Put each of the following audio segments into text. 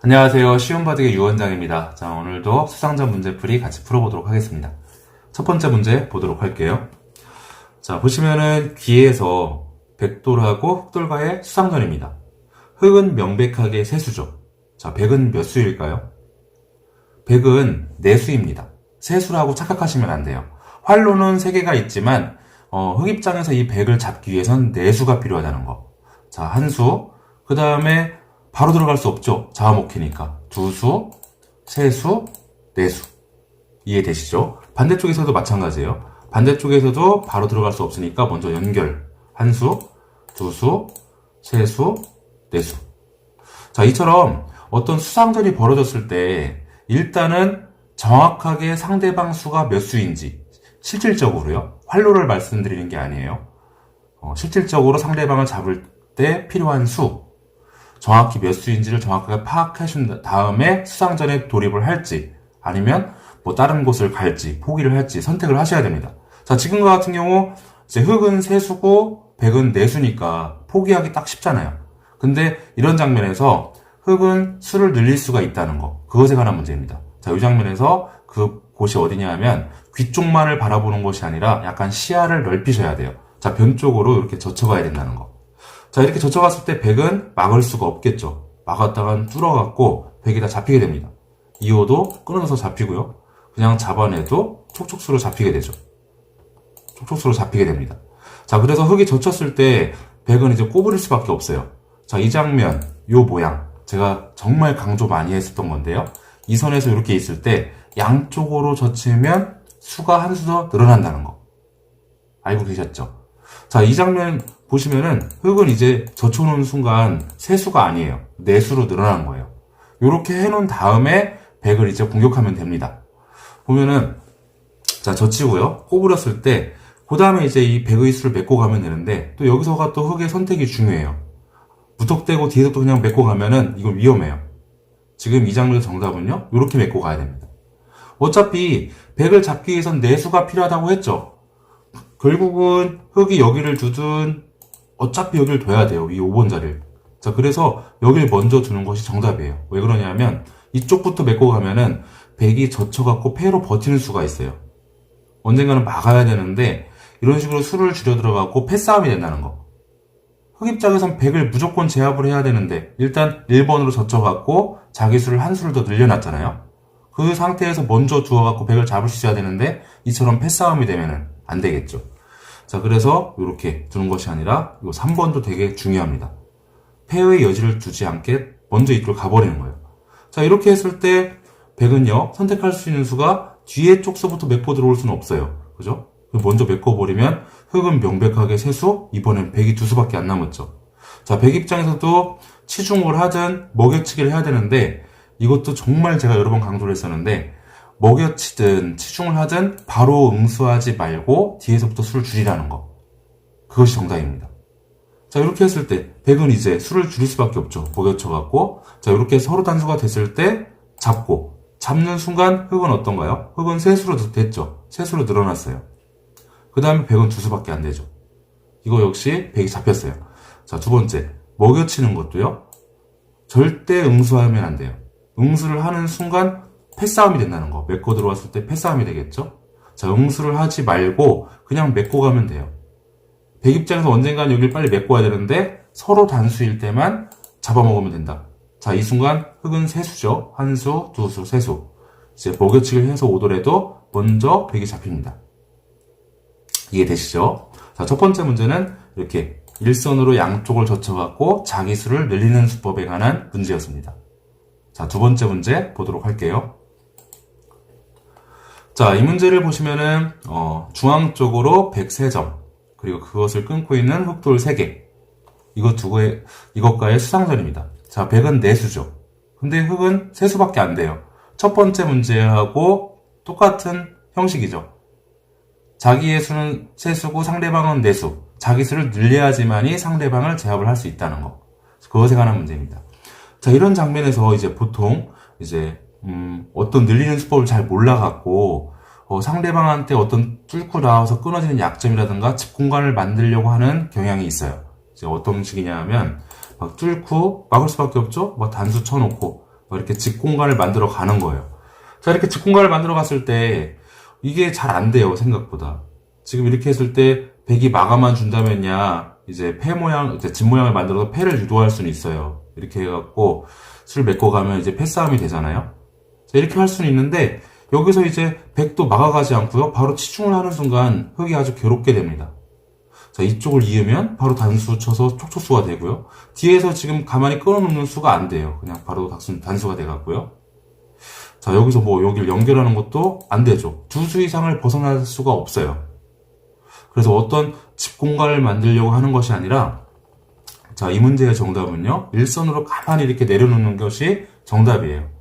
안녕하세요. 시험바둑의 유원장입니다. 자, 오늘도 수상자 문제풀이 같이 풀어보도록 하겠습니다. 첫 번째 문제 보도록 할게요. 자, 보시면은 귀에서 백돌하고 흑돌과의 수상전입니다. 흑은 명백하게 세수죠. 자, 백은 몇 수일까요? 백은 네수입니다. 세수라고 착각하시면 안 돼요. 활로는 세 개가 있지만 어, 흑 입장에서 이 백을 잡기 위해선 네수가 필요하다는 거. 자, 한 수. 그 다음에 바로 들어갈 수 없죠. 자아목히니까. 두 수, 세 수, 네 수. 이해되시죠? 반대쪽에서도 마찬가지예요. 반대쪽에서도 바로 들어갈 수 없으니까 먼저 연결. 한 수, 두 수, 세 수, 네 수. 자, 이처럼 어떤 수상전이 벌어졌을 때 일단은 정확하게 상대방 수가 몇 수인지 실질적으로요. 활로를 말씀드리는 게 아니에요. 어, 실질적으로 상대방을 잡을 때 필요한 수, 정확히 몇 수인지를 정확하게 파악하신 다음에 수상전에 돌입을 할지, 아니면 뭐 다른 곳을 갈지, 포기를 할지 선택을 하셔야 됩니다. 자, 지금과 같은 경우, 이제 흑은 세수고, 백은 네수니까 포기하기 딱 쉽잖아요. 근데 이런 장면에서 흑은 수를 늘릴 수가 있다는 거, 그것에 관한 문제입니다. 자, 이 장면에서 그 곳이 어디냐 하면 귀 쪽만을 바라보는 것이 아니라 약간 시야를 넓히셔야 돼요. 자, 변 쪽으로 이렇게 젖혀가야 된다는 거. 자, 이렇게 젖혀갔을 때 백은 막을 수가 없겠죠. 막았다간 뚫어갖고 백이 다 잡히게 됩니다. 이호도 끊어서 잡히고요. 그냥 잡아내도 촉촉수로 잡히게 되죠. 촉촉수로 잡히게 됩니다. 자, 그래서 흙이 젖혔을 때 백은 이제 꼬부릴 수밖에 없어요. 자, 이 장면, 요 모양. 제가 정말 강조 많이 했었던 건데요. 이 선에서 이렇게 있을 때 양쪽으로 젖히면 수가 한 수 더 늘어난다는 거. 알고 계셨죠? 자, 이 장면 보시면은 흙은 이제 젖혀놓은 순간 세수가 아니에요. 내수로 늘어나는 거예요. 요렇게 해놓은 다음에 백을 이제 공격하면 됩니다. 보면은 자 젖히고요. 꼬부렸을 때 그 다음에 이제 이 백의 수를 메꿔 가면 되는데 또 여기서가 또 흙의 선택이 중요해요. 무턱대고 뒤에서 또 그냥 메꿔 가면은 이건 위험해요. 지금 이 장면 정답은요. 요렇게 메꿔 가야 됩니다. 어차피 백을 잡기 위해선 내수가 필요하다고 했죠. 결국은 흙이 여기를 두든 어차피 여기를 둬야 돼요. 이 5번 자리를. 자, 그래서 여기를 먼저 두는 것이 정답이에요. 왜 그러냐면 이쪽부터 메고 가면은 백이 젖혀갖고 패로 버티는 수가 있어요. 언젠가는 막아야 되는데 이런 식으로 수를 줄여 들어가고 패싸움이 된다는 거. 흑 입장에선 백을 무조건 제압을 해야 되는데 일단 1번으로 젖혀갖고 자기 수를 한 수를 더 늘려놨잖아요. 그 상태에서 먼저 두어갖고 백을 잡을 수 있어야 되는데 이처럼 패싸움이 되면은 안 되겠죠. 자, 그래서 이렇게 두는 것이 아니라 이 3번도 되게 중요합니다. 패의 여지를 두지 않게 먼저 이쪽으로 가버리는 거예요. 자, 이렇게 했을 때 백은요, 선택할 수 있는 수가 뒤에 쪽서부터 메꿔 들어올 수는 없어요. 그죠? 먼저 메꿔버리면 흑은 명백하게 세수, 이번엔 백이 두 수밖에 안 남았죠. 자, 백 입장에서도 치중을 하든 먹여치기를 해야 되는데 이것도 정말 제가 여러 번 강조를 했었는데 먹여치든 치중을 하든 바로 응수하지 말고 뒤에서부터 술을 줄이라는 거. 그것이 정답입니다. 자, 이렇게 했을 때, 백은 이제 술을 줄일 수밖에 없죠. 먹여쳐갖고. 자, 이렇게 서로 단수가 됐을 때, 잡고. 잡는 순간, 흑은 어떤가요? 흑은 세수로 됐죠. 세수로 늘어났어요. 그 다음에 백은 두 수밖에 안 되죠. 이거 역시 백이 잡혔어요. 자, 두 번째. 먹여치는 것도요. 절대 응수하면 안 돼요. 응수를 하는 순간 패싸움이 된다는 거. 메꿔 들어왔을 때 패싸움이 되겠죠? 자, 응수를 하지 말고 그냥 메꿔 가면 돼요. 백 입장에서 언젠간 여기를 빨리 메꿔야 되는데 서로 단수일 때만 잡아먹으면 된다. 자, 이 순간 흑은 세수죠. 한 수, 두 수, 세 수. 이제 먹여치기를 해서 오더라도 먼저 백이 잡힙니다. 이해되시죠? 자, 첫 번째 문제는 이렇게 일선으로 양쪽을 젖혀갖고 자기 수를 늘리는 수법에 관한 문제였습니다. 자, 두 번째 문제 보도록 할게요. 자, 이 문제를 보시면은, 어, 중앙 쪽으로 103점, 그리고 그것을 끊고 있는 흑돌 3개. 이것 두 개의, 이것과의 수상전입니다. 자, 100은 4수죠. 근데 흑은 3수밖에 안 돼요. 첫 번째 문제하고 똑같은 형식이죠. 자기의 수는 3수고 상대방은 4수. 자기 수를 늘려야지만이 상대방을 제압을 할 수 있다는 거. 그것에 관한 문제입니다. 자, 이런 장면에서 이제 보통 이제 음, 어떤 늘리는 수법을 잘 몰라갖고, 어, 상대방한테 어떤 뚫고 나와서 끊어지는 약점이라든가 집 공간을 만들려고 하는 경향이 있어요. 이제 어떤 식이냐 하면, 막 뚫고 막을 수밖에 없죠? 막 단수 쳐놓고, 이렇게 직공간을 만들어 가는 거예요. 자, 이렇게 직공간을 만들어 갔을 때 이게 잘 안 돼요, 생각보다. 지금 이렇게 했을 때 백이 마감만 준다면야 이제 폐 모양, 이제 집 모양을 만들어서 폐를 유도할 수는 있어요. 이렇게 해갖고 술 메꿔 가면 이제 패싸움이 되잖아요. 자, 이렇게 할 수는 있는데 여기서 이제 백도 막아가지 않고요. 바로 치중을 하는 순간 흙이 아주 괴롭게 됩니다. 자, 이쪽을 이으면 바로 단수 쳐서 촉촉수가 되고요. 뒤에서 지금 가만히 끊어놓는 수가 안 돼요. 그냥 바로 단수, 단수가 돼갖고요. 자, 여기서 뭐 여기를 연결하는 것도 안 되죠. 두 수 이상을 벗어날 수가 없어요. 그래서 어떤 집 공간을 만들려고 하는 것이 아니라 자, 이 문제의 정답은요. 일선으로 가만히 이렇게 내려놓는 것이 정답이에요.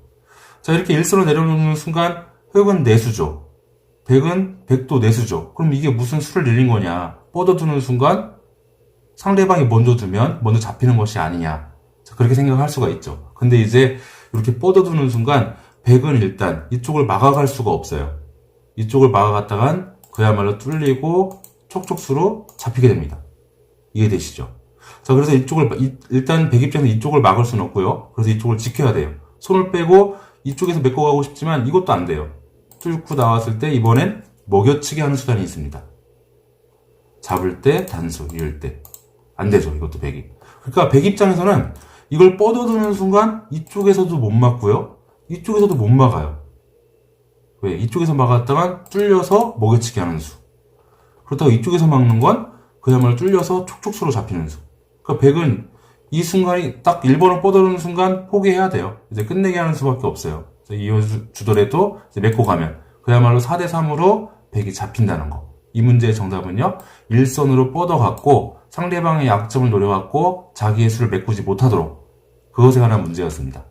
자, 이렇게 일선으로 내려놓는 순간 흙은 내수죠. 백은 백도 내수죠. 그럼 이게 무슨 수를 내린 거냐? 뻗어두는 순간 상대방이 먼저 두면 먼저 잡히는 것이 아니냐. 자, 그렇게 생각할 수가 있죠. 근데 이제 이렇게 뻗어두는 순간 백은 일단 이쪽을 막아갈 수가 없어요. 이쪽을 막아갔다간 그야말로 뚫리고 촉촉수로 잡히게 됩니다. 이해되시죠? 자, 그래서 이쪽을, 이- 일단 백 입장에서 이쪽을 막을 수는 없고요. 그래서 이쪽을 지켜야 돼요. 손을 빼고 이쪽에서 메꿔가고 싶지만 이것도 안 돼요. 뚫고 나왔을 때 이번엔 먹여치기 하는 수단이 있습니다. 잡을 때 단수, 이을 때. 안 되죠, 이것도 백이. 그러니까 백 입장에서는 이걸 뻗어두는 순간 이쪽에서도 못 막고요. 이쪽에서도 못 막아요. 왜? 이쪽에서 막았다간 뚫려서 먹여치기 하는 수. 그렇다고 이쪽에서 막는 건 그야말로 뚫려서 촉촉수로 잡히는 수. 그러니까 백은 이 순간이 딱 1번을 뻗어두는 순간 포기해야 돼요. 이제 끝내게 하는 수밖에 없어요. 이어주더라도 이제 메고 가면 그야말로 4대3으로 백이 잡힌다는 거. 이 문제의 정답은요. 일선으로 뻗어갖고 상대방의 약점을 노려갖고 자기의 수를 메꾸지 못하도록 그것에 관한 문제였습니다.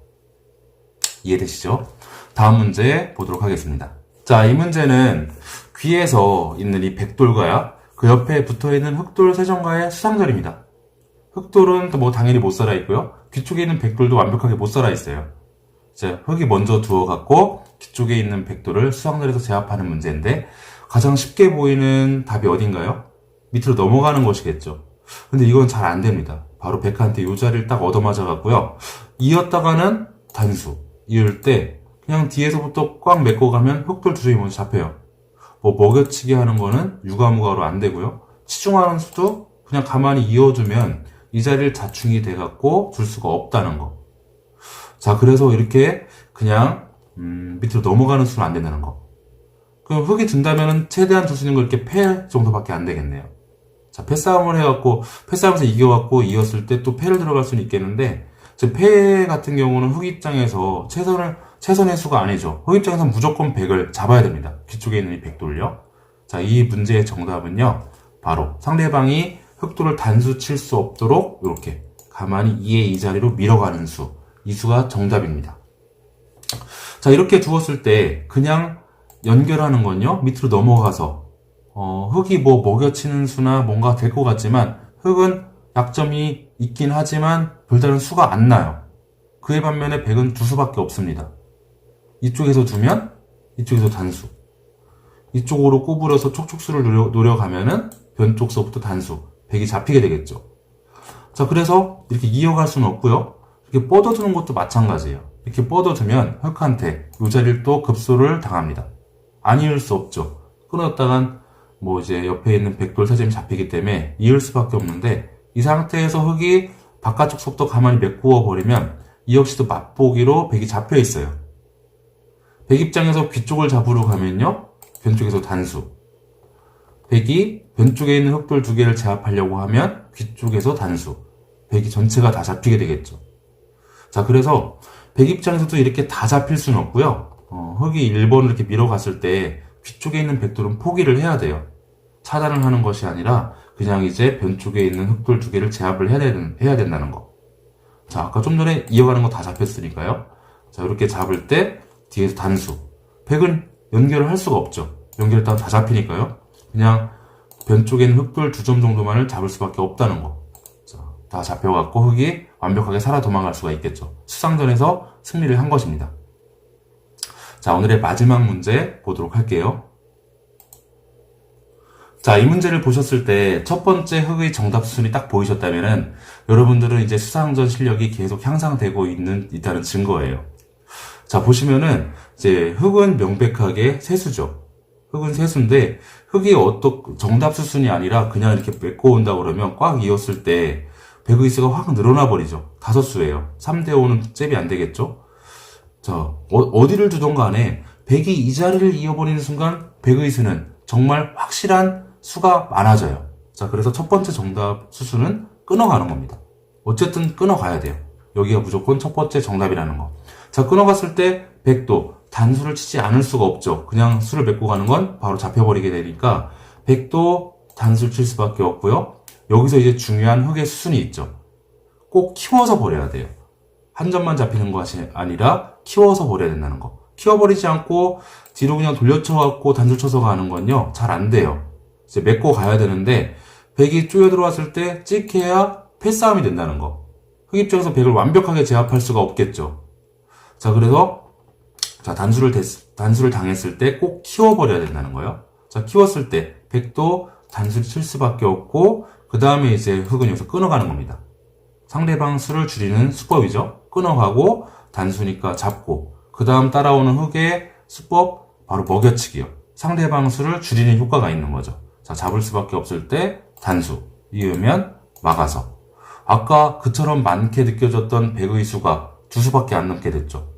이해되시죠? 다음 문제 보도록 하겠습니다. 자, 이 문제는 귀에서 있는 이 백돌과야 그 옆에 붙어 있는 흑돌 세정과의 수상절입니다. 흑돌은 뭐 당연히 못 살아 있고요. 귀 쪽에 있는 백돌도 완벽하게 못 살아 있어요. 이제 흙이 먼저 두어갖고 귀 쪽에 있는 백돌을 수상절에서 제압하는 문제인데 가장 쉽게 보이는 답이 어딘가요? 밑으로 넘어가는 것이겠죠. 근데 이건 잘 안 됩니다. 바로 백한테 요 자리를 딱 얻어맞아갖고요. 이었다가는 단수. 이을 때 그냥 뒤에서부터 꽉 메꿔 가면 흑돌 두 점이 먼저 잡혀요. 뭐 먹여치기 하는 거는 유가무가로 안 되고요. 치중하는 수도 그냥 가만히 이어두면 이 자리를 자충이 돼갖고 줄 수가 없다는 거. 자, 그래서 이렇게 그냥 음, 밑으로 넘어가는 수는 안 된다는 거. 그럼 흙이 든다면은 최대한 둘수 있는 거 이렇게 패 정도밖에 안 되겠네요. 자, 패싸움을 해갖고 패싸움에서 이겨갖고 이었을 때 또 패를 들어갈 수는 있겠는데 지금 패 같은 경우는 흙 입장에서 최선을 최선의 수가 아니죠. 흙 입장에서는 무조건 100을 잡아야 됩니다. 뒤쪽에 있는 이 백돌요. 자, 이 문제의 정답은요. 바로 상대방이 흑돌을 단수 칠 수 없도록 이렇게 가만히 2의 이 자리로 밀어가는 수. 이 수가 정답입니다. 자, 이렇게 두었을 때 그냥 연결하는 건요. 밑으로 넘어가서 어, 흙이 뭐 먹여치는 수나 뭔가 될 것 같지만 흙은 약점이 있긴 하지만 별다른 수가 안 나요. 그에 반면에 백은 두 수밖에 없습니다. 이쪽에서 두면 이쪽에서 단수. 이쪽으로 구부려서 촉촉수를 노려, 노려가면은 변쪽서부터 단수. 백이 잡히게 되겠죠. 자, 그래서 이렇게 이어갈 수는 없고요. 이렇게 뻗어두는 것도 마찬가지예요. 이렇게 뻗어두면 흙한테 이 자리를 또 급소를 당합니다. 안 이을 수 없죠. 끊었다간 뭐 이제 옆에 있는 백돌 사점이 잡히기 때문에 이을 수밖에 없는데 이 상태에서 흙이 바깥쪽 속도 가만히 메꾸어 버리면 이 역시도 맛보기로 백이 잡혀 있어요. 백 입장에서 귀 쪽을 잡으러 가면요. 변 쪽에서 단수. 백이 변 쪽에 있는 흑돌 두 개를 제압하려고 하면 귀 쪽에서 단수. 백이 전체가 다 잡히게 되겠죠. 자, 그래서 백 입장에서도 이렇게 다 잡힐 수는 없고요. 어, 흑이 1번을 이렇게 밀어갔을 때 귀 쪽에 있는 백돌은 포기를 해야 돼요. 차단을 하는 것이 아니라 그냥 이제 변 쪽에 있는 흑돌 두 개를 제압을 해야, 되는, 해야 된다는 거. 자, 아까 좀 전에 이어가는 거 다 잡혔으니까요. 자, 이렇게 잡을 때 뒤에서 단수. 백은 연결을 할 수가 없죠. 연결했다가 다 잡히니까요. 그냥 변 쪽에 있는 흑돌 두 점 정도만을 잡을 수밖에 없다는 거. 자, 다 잡혀갖고 흑이 완벽하게 살아 도망갈 수가 있겠죠. 수상전에서 승리를 한 것입니다. 자, 오늘의 마지막 문제 보도록 할게요. 자, 이 문제를 보셨을 때 첫 번째 흑의 정답 수순이 딱 보이셨다면은 여러분들은 이제 수상전 실력이 계속 향상되고 있는, 있다는 증거예요. 자, 보시면은 이제 흙은 명백하게 세수죠. 흙은 세수인데 흙이 어떤 정답 수순이 아니라 그냥 이렇게 메꿔 온다 그러면 꽉 이었을 때 백의수가 확 늘어나 버리죠. 다섯 수예요. 3대 5는 잽이 안 되겠죠? 자, 어, 디를 두던 간에 백이 이 자리를 이어버리는 순간 백의수는 정말 확실한 수가 많아져요. 자, 그래서 첫 번째 정답 수수는 끊어가는 겁니다. 어쨌든 끊어가야 돼요. 여기가 무조건 첫 번째 정답이라는 거. 자, 끊어갔을 때 백도 단수를 치지 않을 수가 없죠. 그냥 수를 맺고 가는 건 바로 잡혀버리게 되니까 백도 단수를 칠 수밖에 없고요. 여기서 이제 중요한 흙의 수순이 있죠. 꼭 키워서 버려야 돼요. 한 점만 잡히는 것이 아니라 키워서 버려야 된다는 거. 키워버리지 않고 뒤로 그냥 돌려쳐갖고 단수 쳐서 가는 건요. 잘 안 돼요. 이제 맺고 가야 되는데 백이 쪼여 들어왔을 때 찍혀야 패싸움이 된다는 거. 흑 입장에서 백을 완벽하게 제압할 수가 없겠죠. 자, 그래서 자, 단수를 됐- 단수를 당했을 때 꼭 키워버려야 된다는 거예요. 자, 키웠을 때 백도 단수를 칠 수밖에 없고 그 다음에 이제 흑은 여기서 끊어가는 겁니다. 상대방 수를 줄이는 수법이죠. 끊어가고 단수니까 잡고 그 다음 따라오는 흑의 수법 바로 먹여치기요. 상대방 수를 줄이는 효과가 있는 거죠. 자, 잡을 수밖에 없을 때 단수 이으면 막아서 아까 그처럼 많게 느껴졌던 백의 수가 두 수밖에 안 남게 됐죠.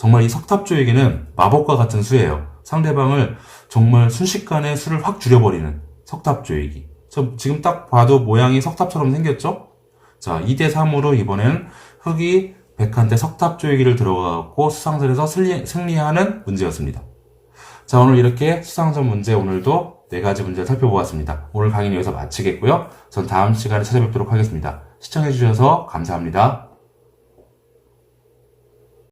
정말 이 석탑조이기는 마법과 같은 수예요. 상대방을 정말 순식간에 수를 확 줄여버리는 석탑조이기. 저 지금 딱 봐도 모양이 석탑처럼 생겼죠? 자, 2대3으로 이번엔 흑이 백한테 석탑조이기를 들어가고 수상전에서 승리, 승리 하는 문제였습니다. 자, 오늘 이렇게 수상전 문제 오늘도 네 가지 문제를 살펴보았습니다. 오늘 강의는 여기서 마치겠고요. 전 다음 시간에 찾아뵙도록 하겠습니다. 시청해주셔서 감사합니다.